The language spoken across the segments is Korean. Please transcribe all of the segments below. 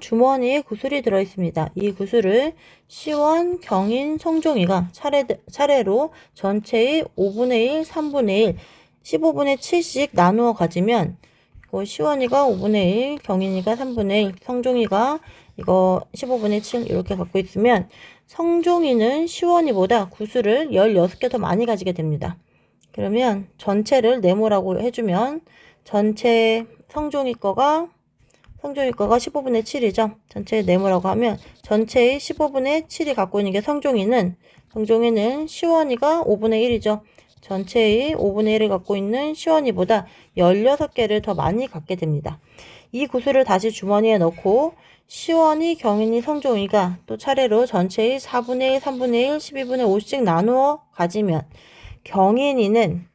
주머니에 구슬이 들어있습니다. 이 구슬을 시원, 경인, 성종이가 차례, 차례로 전체의 5분의 1, 3분의 1, 15분의 7씩 나누어 가지면 시원이가 5분의 1, 경인이가 3분의 1, 성종이가 이거 15분의 7 이렇게 갖고 있으면 성종이는 시원이보다 구슬을 16개 더 많이 가지게 됩니다. 그러면 전체를 네모라고 해주면 전체 성종이 거가 성종이 거가 15분의 7이죠. 전체 네모라고 하면 전체의 15분의 7이 갖고 있는 게 성종이는 성종이는 시원이가 5분의 1이죠. 전체의 5분의 1을 갖고 있는 시원이보다 16개를 더 많이 갖게 됩니다. 이 구슬을 다시 주머니에 넣고 시원이, 경인이, 성종이가 또 차례로 전체의 4분의 1, 3분의 1, 12분의 5씩 나누어 가지면 경인이는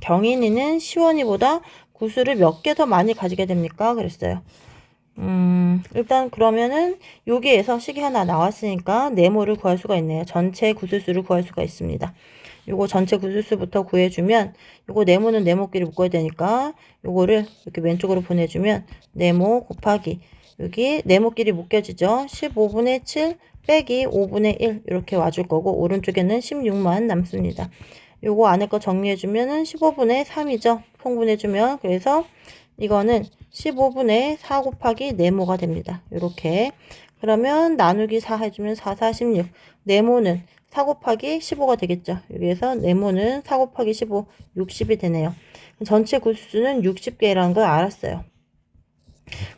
경인이는 시원이보다 구슬을 몇 개 더 많이 가지게 됩니까? 그랬어요. 음, 일단 그러면은 여기에서 식이 하나 나왔으니까 네모를 구할 수가 있네요. 전체 구슬수를 구할 수가 있습니다. 요거 전체 구슬수부터 구해주면 요거 네모는 네모끼리 묶어야 되니까 요거를 이렇게 왼쪽으로 보내주면 네모 곱하기 여기 네모끼리 묶여지죠. 15분의 7 빼기 5분의 1 이렇게 와줄 거고 오른쪽에는 16만 남습니다. 요거 안에 거 정리해주면은 15분의 3이죠. 통분해주면 그래서 이거는 15분의 4 곱하기 네모가 됩니다. 이렇게 그러면 나누기 4 해주면 4, 4, 16 네모는 4 곱하기 15가 되겠죠. 여기에서 네모는 4 곱하기 15, 60이 되네요. 전체 구수는 60개라는 걸 알았어요.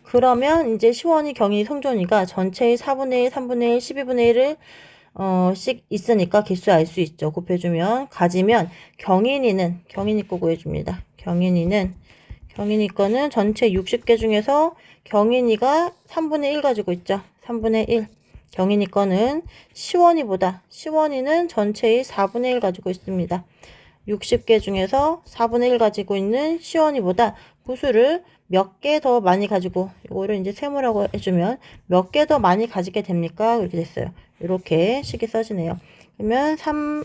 그러면 이제 시원이, 경이, 성존이가 전체의 4분의 1, 3분의 1, 12분의 1을 어, 씩 있으니까 개수 알 수 있죠. 곱해주면 가지면 경인이는 경인이 거 구해줍니다. 경인이는 경인이 거는 전체 60개 중에서 경인이가 3분의 1 가지고 있죠. 3분의 1. 경인이 거는 시원이보다 시원이는 전체의 4분의 1 가지고 있습니다. 60개 중에서 4분의 1 가지고 있는 시원이보다 구수를 몇 개 더 많이 가지고 이거를 이제 세모라고 해주면 몇 개 더 많이 가지게 됩니까? 이렇게 됐어요. 이렇게 식이 써지네요. 그러면 3,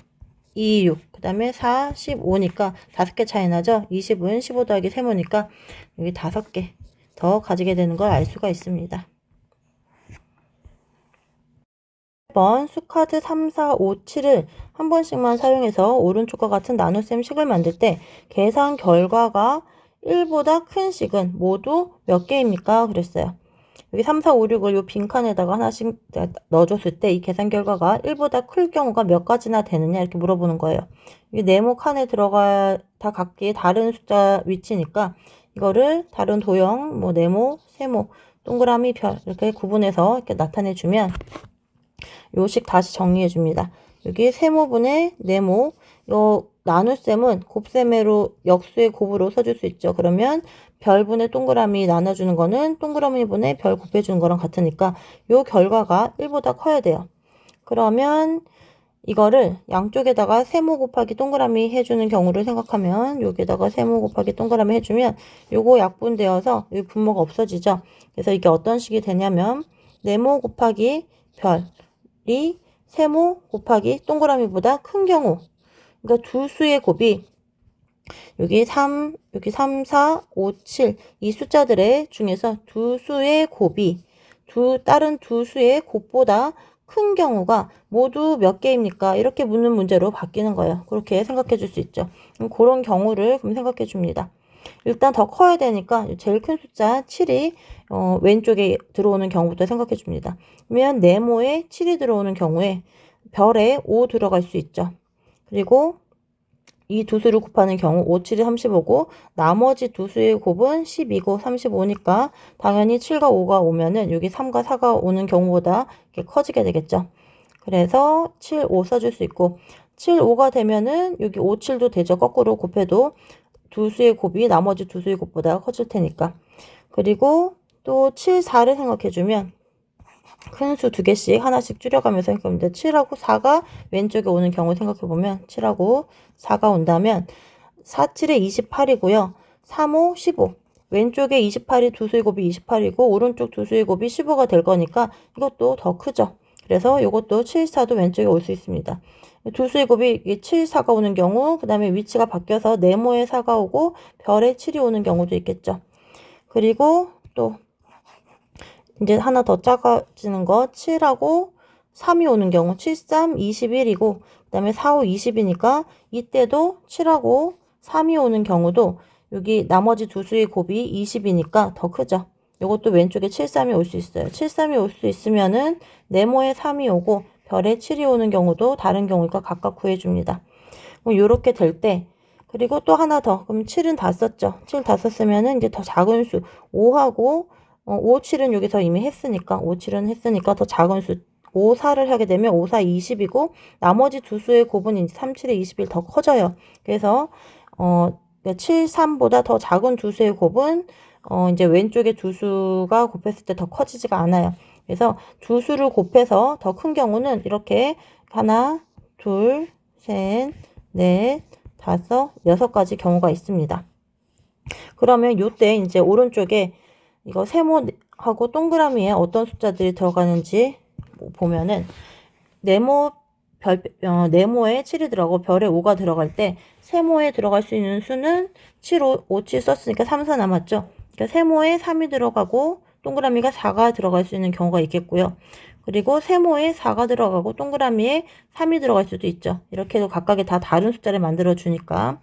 2, 6, 그 다음에 4, 15니까 5개 차이 나죠? 20은 15 더하기 세모니까 여기 5개 더 가지게 되는 걸 알 수가 있습니다. 1번 수카드 3, 4, 5, 7을 한 번씩만 사용해서 오른쪽과 같은 나눗셈 식을 만들 때 계산 결과가 1보다 큰 식은 모두 몇 개입니까? 그랬어요. 여기 3, 4, 5, 6을 요 빈칸에다가 하나씩 넣어줬을 때 이 계산 결과가 1보다 클 경우가 몇 가지나 되느냐 이렇게 물어보는 거예요. 이 네모 칸에 들어가 다 각기 다른 숫자 위치니까 이거를 다른 도형, 뭐 네모, 세모, 동그라미, 별 이렇게 구분해서 이렇게 나타내 주면 요식 다시 정리해 줍니다. 여기 세모분의 네모, 요 나눗셈은 곱셈으로 역수의 곱으로 써줄 수 있죠. 그러면 별분의 동그라미 나눠주는 거는 동그라미 분의 별 곱해주는 거랑 같으니까 요 결과가 1보다 커야 돼요. 그러면 이거를 양쪽에다가 세모 곱하기 동그라미 해주는 경우를 생각하면 여기에다가 세모 곱하기 동그라미 해주면 요거 약분되어서 이 분모가 없어지죠. 그래서 이게 어떤 식이 되냐면 네모 곱하기 별이 세모 곱하기 동그라미보다 큰 경우 그러니까 두 수의 곱이 여기 3, 여기 3, 4, 5, 7 이 숫자들의 중에서 두 수의 곱이 두 다른 두 수의 곱보다 큰 경우가 모두 몇 개입니까? 이렇게 묻는 문제로 바뀌는 거예요. 그렇게 생각해 줄 수 있죠. 그런 경우를 그럼 생각해 줍니다. 일단 더 커야 되니까 제일 큰 숫자 7이 어, 왼쪽에 들어오는 경우부터 생각해 줍니다. 그러면 네모에 7이 들어오는 경우에 별에 5 들어갈 수 있죠. 그리고 이 두 수를 곱하는 경우 5, 7이 35고 나머지 두 수의 곱은 12고 35니까 당연히 7과 5가 오면은 여기 3과 4가 오는 경우보다 이렇게 커지게 되겠죠. 그래서 7, 5 써줄 수 있고 7, 5가 되면은 여기 5, 7도 되죠. 거꾸로 곱해도 두 수의 곱이 나머지 두 수의 곱보다 커질 테니까. 그리고 또 7, 4를 생각해주면 큰 수 두 개씩 하나씩 줄여가면서 생각합니다. 7하고 4가 왼쪽에 오는 경우 생각해보면 7하고 4가 온다면 4, 7에 28이고요. 3, 5, 15. 왼쪽에 28이 두 수의 곱이 28이고 오른쪽 두 수의 곱이 15가 될 거니까 이것도 더 크죠. 그래서 이것도 7, 4도 왼쪽에 올 수 있습니다. 두 수의 곱이 7, 4가 오는 경우 그 다음에 위치가 바뀌어서 네모에 4가 오고 별에 7이 오는 경우도 있겠죠. 그리고 또 이제 하나 더 작아지는 거 7하고 3이 오는 경우 7, 3, 21이고 그 다음에 4, 5, 20이니까 이때도 7하고 3이 오는 경우도 여기 나머지 두 수의 곱이 20이니까 더 크죠. 이것도 왼쪽에 7, 3이 올 수 있어요. 7, 3이 올 수 있으면은 네모에 3이 오고 별에 7이 오는 경우도 다른 경우니까 각각 구해줍니다. 뭐 요렇게 될 때 그리고 또 하나 더 그럼 7은 다 썼죠. 7 다 썼으면은 이제 더 작은 수 5하고 어, 5, 7은 여기서 이미 했으니까 5, 7은 했으니까 더 작은 수 5, 4를 하게 되면 5, 4, 20이고 나머지 두 수의 곱은 이제 3, 7에 21 더 커져요. 그래서 어 7, 3보다 더 작은 두 수의 곱은 어 이제 왼쪽에 두 수가 곱했을 때 더 커지지가 않아요. 그래서 두 수를 곱해서 더 큰 경우는 이렇게 하나, 둘, 셋, 넷, 다섯, 여섯 가지 경우가 있습니다. 그러면 요때 이제 오른쪽에 이거 세모하고 동그라미에 어떤 숫자들이 들어가는지 보면은 네모 별 어, 네모에 7이 들어가고 별에 5가 들어갈 때 세모에 들어갈 수 있는 수는 7, 5, 5, 7 썼으니까 3, 4 남았죠. 그러니까 세모에 3이 들어가고 동그라미가 4가 들어갈 수 있는 경우가 있겠고요. 그리고 세모에 4가 들어가고 동그라미에 3이 들어갈 수도 있죠. 이렇게 해도 각각의 다 다른 숫자를 만들어 주니까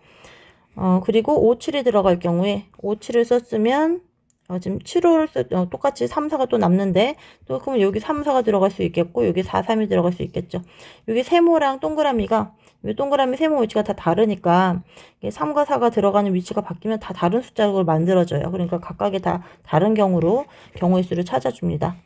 어, 그리고 5, 7이 들어갈 경우에 5, 7을 썼으면 어, 지금 7호를 쓰, 어, 똑같이 3, 4가 또 남는데 또 그러면 여기 3, 4가 들어갈 수 있겠고 여기 4, 3이 들어갈 수 있겠죠. 여기 세모랑 동그라미가 이 동그라미 세모 위치가 다 다르니까 3과 4가 들어가는 위치가 바뀌면 다 다른 숫자를 만들어져요. 그러니까 각각의 다 다른 경우로 경우의 수를 찾아줍니다.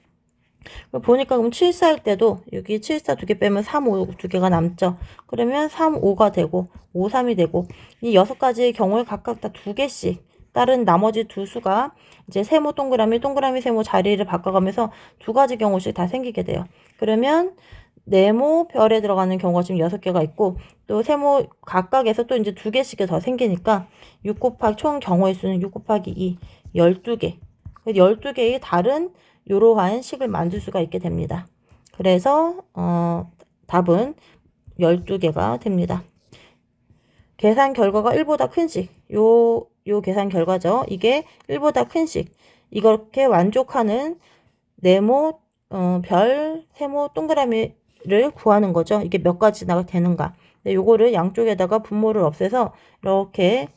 보니까 그럼 7, 4일 때도 여기 7, 4 두 개 빼면 3, 5 두 개가 남죠. 그러면 3, 5가 되고 5, 3이 되고 이 여섯 가지의 경우에 각각 다 두 개씩 다른 나머지 두 수가 이제 세모 동그라미 동그라미 세모 자리를 바꿔가면서 두 가지 경우씩 다 생기게 돼요. 그러면 네모 별에 들어가는 경우가 지금 여섯 개가 있고 또 세모 각각에서 또 이제 두 개씩 더 생기니까 6 곱하기 총 경우의 수는 6 곱하기 2 12개 12개의 다른 이러한 식을 만들 수가 있게 됩니다. 그래서 어, 답은 12개가 됩니다. 계산 결과가 1보다 큰 식. 요, 요 계산 결과죠. 이게 1보다 큰 식. 이렇게 만족하는 네모, 어, 별, 세모, 동그라미를 구하는 거죠. 이게 몇 가지나 되는가. 네, 요거를 양쪽에다가 분모를 없애서 이렇게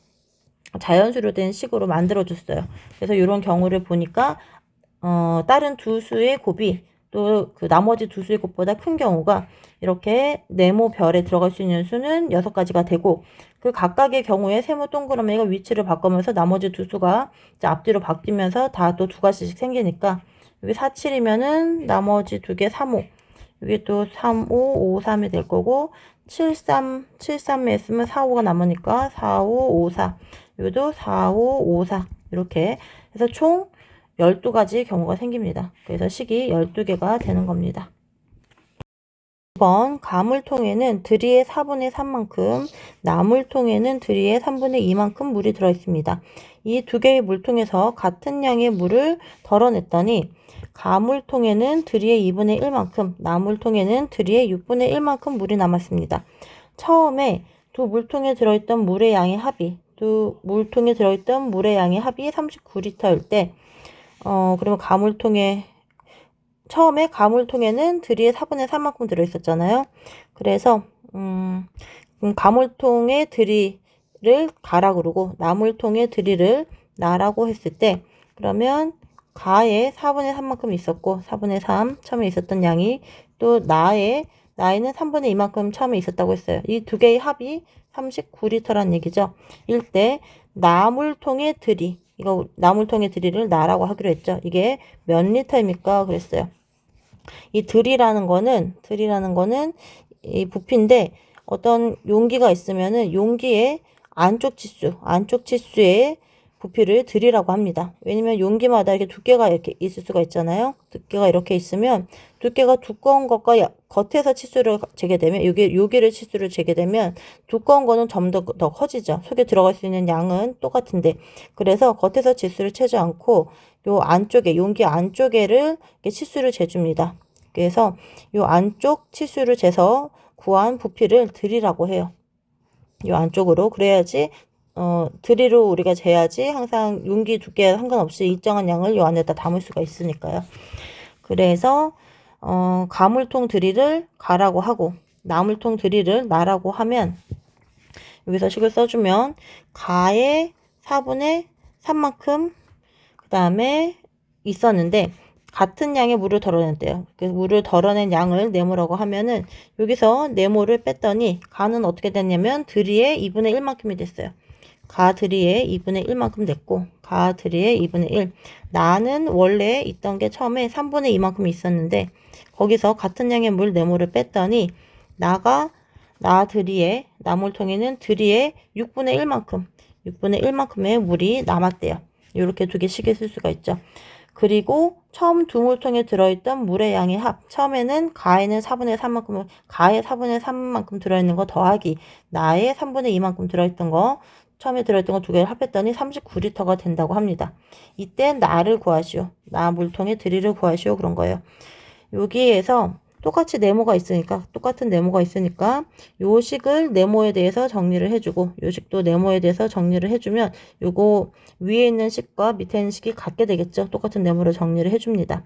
자연수로 된 식으로 만들어 줬어요. 그래서 이런 경우를 보니까 어, 다른 두 수의 곱이 또 그 나머지 두 수의 곱보다 큰 경우가 이렇게 네모 별에 들어갈 수 있는 수는 여섯 가지가 되고 그 각각의 경우에 세모 동그라미가 위치를 바꾸면서 나머지 두 수가 앞뒤로 바뀌면서 다 또 두 가지씩 생기니까 여기 4, 7이면은 나머지 두 개 3, 5 여기 또 3, 5, 5, 3이 될 거고 7, 3, 7, 3에 있으면 4, 5가 남으니까 4, 5, 5, 4 여기도 4, 5, 5, 4 이렇게 해서 총 12가지 경우가 생깁니다. 그래서 식이 12개가 되는 겁니다. 2번 가물통에는 드리의 4분의 3만큼 나물통에는 드리의 3분의 2만큼 물이 들어있습니다. 이 두 개의 물통에서 같은 양의 물을 덜어냈더니 가물통에는 드리의 2분의 1만큼 나물통에는 드리의 6분의 1만큼 물이 남았습니다. 처음에 두 물통에 들어있던 물의 양의 합이 두 물통에 들어있던 물의 양의 합이 39리터일 때 어, 그러면 가물통에 처음에 가물통에는 드리의 4분의 3만큼 들어있었잖아요. 그래서 음, 가물통에 드리를 가라 그러고 나물통에 드리를 나라고 했을 때 그러면 가에 4분의 3만큼 있었고 4분의 3 처음에 있었던 양이 또 나에 나에는 3분의 2만큼 처음에 있었다고 했어요. 이 두 개의 합이 39리터란 얘기죠. 일때 나물통에 드리 이거 나물통에 드릴을 나라고 하기로 했죠. 이게 몇 리터입니까? 그랬어요. 이 들이라는 거는 들이라는 거는 이 부피인데 어떤 용기가 있으면은 용기의 안쪽 치수, 안쪽 치수의 부피를 들이라고 합니다. 왜냐면 용기마다 이렇게 두께가 이렇게 있을 수가 있잖아요. 두께가 이렇게 있으면 두께가 두꺼운 것과 겉에서 치수를 재게 되면 여기 여기를 치수를 재게 되면 두꺼운 거는 점더 더 커지죠. 속에 들어갈 수 있는 양은 똑같은데 그래서 겉에서 치수를 채지 않고 요 안쪽에 용기 안쪽에를 치수를 재줍니다. 그래서 요 안쪽 치수를 재서 구한 부피를 들이라고 해요. 요 안쪽으로 그래야지 어, 드리로 우리가 재야지 항상 용기 두께 상관없이 일정한 양을 요 안에다 담을 수가 있으니까요. 그래서 어, 가물통 드릴을 가라고 하고 나물통 드릴을 나라고 하면 여기서 식을 써주면 가의 4분의 3만큼 그 다음에 있었는데 같은 양의 물을 덜어냈대요. 그 물을 덜어낸 양을 네모라고 하면은 여기서 네모를 뺐더니 가는 어떻게 됐냐면 드리의 2분의 1만큼이 됐어요. 가 드리의 2분의 1만큼 됐고 가 드리의 2분의 1 나는 원래 있던 게 처음에 3분의 2만큼 있었는데 거기서 같은 양의 물 네모를 뺐더니 나가 나 드리의 나물통에는 드리의 6분의 1만큼 6분의 1만큼의 물이 남았대요. 이렇게 두 개씩을 쓸 수가 있죠. 그리고 처음 두 물통에 들어있던 물의 양의 합. 처음에는 가에는 4분의 3만큼, 가에 4분의 3만큼 들어있는 거 더하기 나의 3분의 2만큼 들어있던 거 처음에 들어있던 거 두 개를 합했더니 39리터가 된다고 합니다. 이때 나를 구하시오. 나 물통의 드리를 구하시오. 그런 거예요. 여기에서 똑같이 네모가 있으니까 똑같은 네모가 있으니까 요 식을 네모에 대해서 정리를 해주고 요 식도 네모에 대해서 정리를 해주면 요거 위에 있는 식과 밑에 있는 식이 같게 되겠죠. 똑같은 네모로 정리를 해줍니다.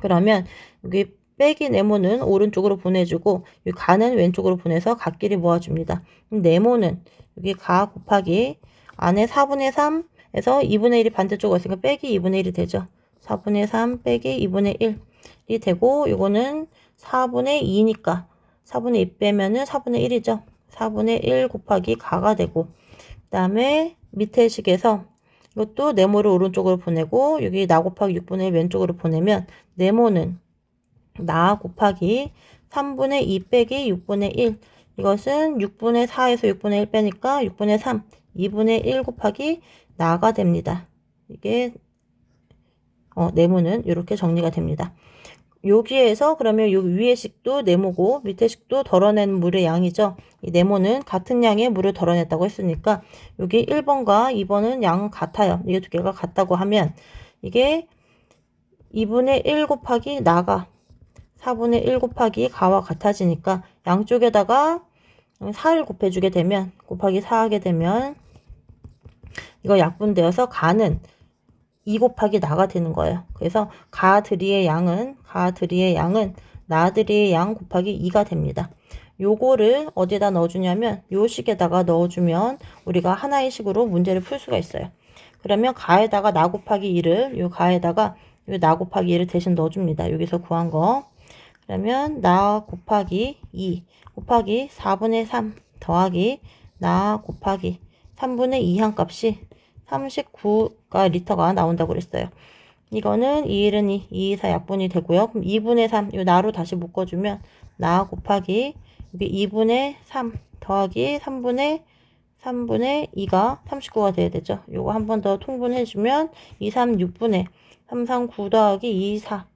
그러면 여기 빼기 네모는 오른쪽으로 보내주고 이 가는 왼쪽으로 보내서 갓끼리 모아줍니다. 네모는 여기 가 곱하기 안에 4분의 3에서 2분의 1이 반대쪽으로 있으니까 빼기 2분의 1이 되죠. 4분의 3 빼기 2분의 1이 되고 요거는 4분의 2니까 4분의 2 빼면은 4분의 1이죠. 4분의 1 곱하기 가가 되고 그 다음에 밑에 식에서 이것도 네모를 오른쪽으로 보내고 여기 나 곱하기 6분의 1 왼쪽으로 보내면 네모는 나 곱하기 3분의 2 빼기 6분의 1 이것은 6분의 4에서 6분의 1 빼니까 6분의 3 2분의 1 곱하기 나가 됩니다. 이게 어, 네모는 이렇게 정리가 됩니다. 여기에서 그러면 요 위에 식도 네모고 밑에 식도 덜어낸 물의 양이죠. 이 네모는 같은 양의 물을 덜어냈다고 했으니까 여기 1번과 2번은 양은 같아요. 이게 두 개가 같다고 하면 이게 2분의 1 곱하기 나가 4분의 1 곱하기 가와 같아지니까 양쪽에다가 4를 곱해주게 되면 곱하기 4 하게 되면 이거 약분되어서 가는 2 곱하기 나가 되는 거예요. 그래서 가드리의 양은 가드리의 양은 나드리의 양 곱하기 2가 됩니다. 요거를 어디다 넣어주냐면 요 식에다가 넣어주면 우리가 하나의 식으로 문제를 풀 수가 있어요. 그러면 가에다가 나 곱하기 2를 요 가에다가 요 나 곱하기 2를 대신 넣어줍니다. 여기서 구한 거. 그러면 나 곱하기 2 곱하기 4분의 3 더하기 나 곱하기 3분의 2 한 값이 39가 리터가 나온다고 그랬어요. 이거는 2, 1은 2, 2, 4 약분이 되고요. 그럼 2분의 3, 이 나로 다시 묶어주면 나 곱하기 여기 2분의 3 더하기 3분의 3분의 2가 39가 돼야 되죠. 요거 한 번 더 통분해주면 2, 3, 6분의 3, 3, 9 더하기 2, 4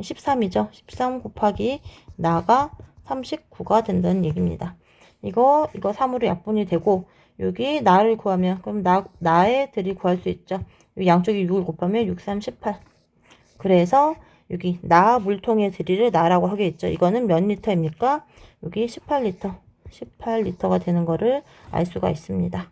13이죠. 13 곱하기 나가 39가 된다는 얘기입니다. 이거 이거 3으로 약분이 되고 여기 나를 구하면 그럼 나 나의 들이 구할 수 있죠. 양쪽에 6을 곱하면 6, 3, 18. 그래서 여기 나 물통의 들이를 나라고 하겠죠. 이거는 몇 리터입니까? 여기 18리터. 18리터가 되는 거를 알 수가 있습니다.